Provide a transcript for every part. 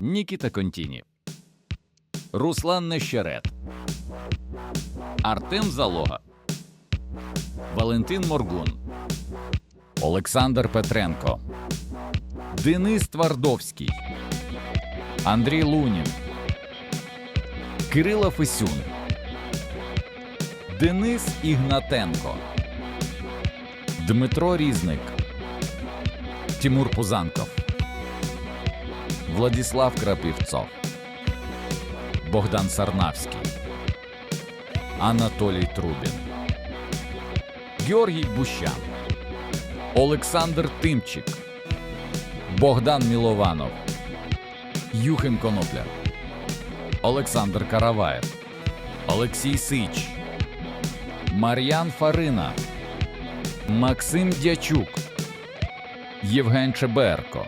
Нікіта Контіні, Руслан Нещерет, Артем Залога, Валентин Моргун, Олександр Петренко, Денис Твардовський, Андрій Лунін, Кирило Фесюн, Денис Ігнатенко, Дмитро Різник, Тимур Пузанков, Владислав Крапівцов, Богдан Сарнавський, Анатолій Трубін, Георгій Бущан, Олександр Тимчик, Богдан Мілованов, Юхим Конопля, Олександр Караваєв, Олексій Сич, Мар'ян Фарина, Максим Дячук, Євген Чеберко,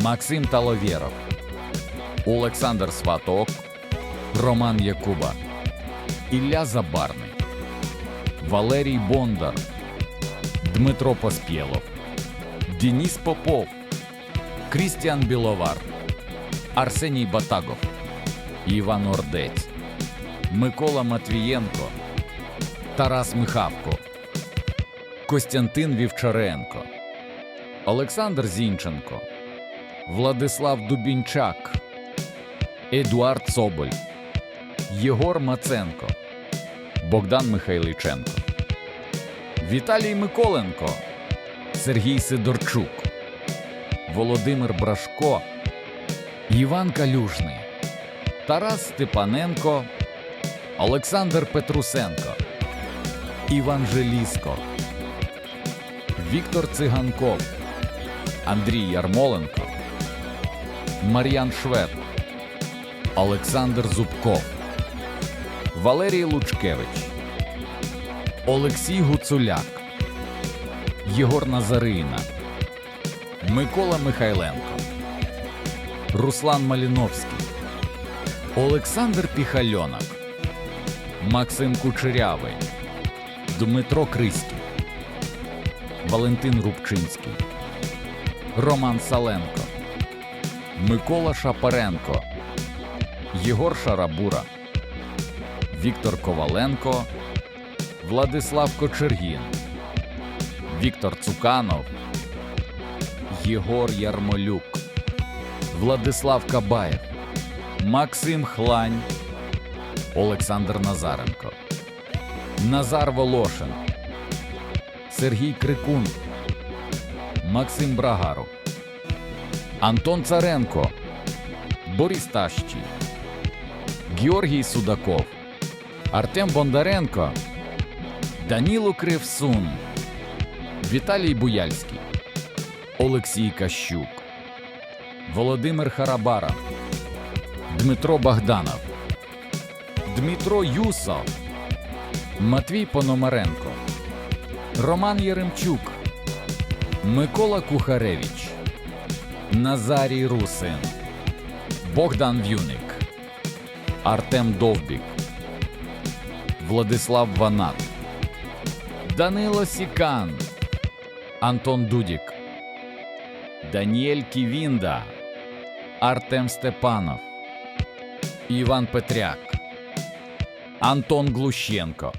Максим Таловєров, Олександр Сваток, Роман Якуба, Ілля Забарний, Валерій Бондар, Дмитро Поспєлов, Денис Попов, Крістіан Біловар, Арсеній Батагов, Іван Ордець, Микола Матвієнко, Тарас Михавко, Костянтин Вівчаренко, Олександр Зінченко, Владислав Дубінчак, Едуард Соболь, Єгор Маценко, Богдан Михайличенко, Віталій Миколенко, Сергій Сидорчук, Володимир Брашко, Іван Калюжний, Тарас Степаненко, Олександр Петрусенко, Іван Желіско, Віктор Циганков, Андрій Ярмоленко, Мар'ян Швед, Олександр Зубков, Валерій Лучкевич, Олексій Гуцуляк, Єгор Назарина, Микола Михайленко, Руслан Маліновський, Олександр Піхальонок, Максим Кучерявий, Дмитро Криський, Валентин Рубчинський, Роман Саленко, Микола Шапаренко, Єгор Шарабура, Віктор Коваленко, Владислав Кочергін, Віктор Цуканов, Єгор Ярмолюк, Владислав Кабаєв, Максим Хлань, Олександр Назаренко, Назар Волошин, Сергій Крикун, Максим Брагару, Антон Царенко, Борис Тащий, Георгій Судаков, Артем Бондаренко, Даніло Кривсун, Віталій Буяльський, Олексій Кащук, Володимир Харабара, Дмитро Богданов, Дмитро Юсов, Матвій Пономаренко, Роман Єремчук, Микола Кухаревич, Назарій Русин, Богдан В'юник, Артем Довбік, Владислав Ванат, Данило Сікан, Антон Дудік, Даніель Ківінда, Артем Степанов, Іван Петряк, Антон Глущенко,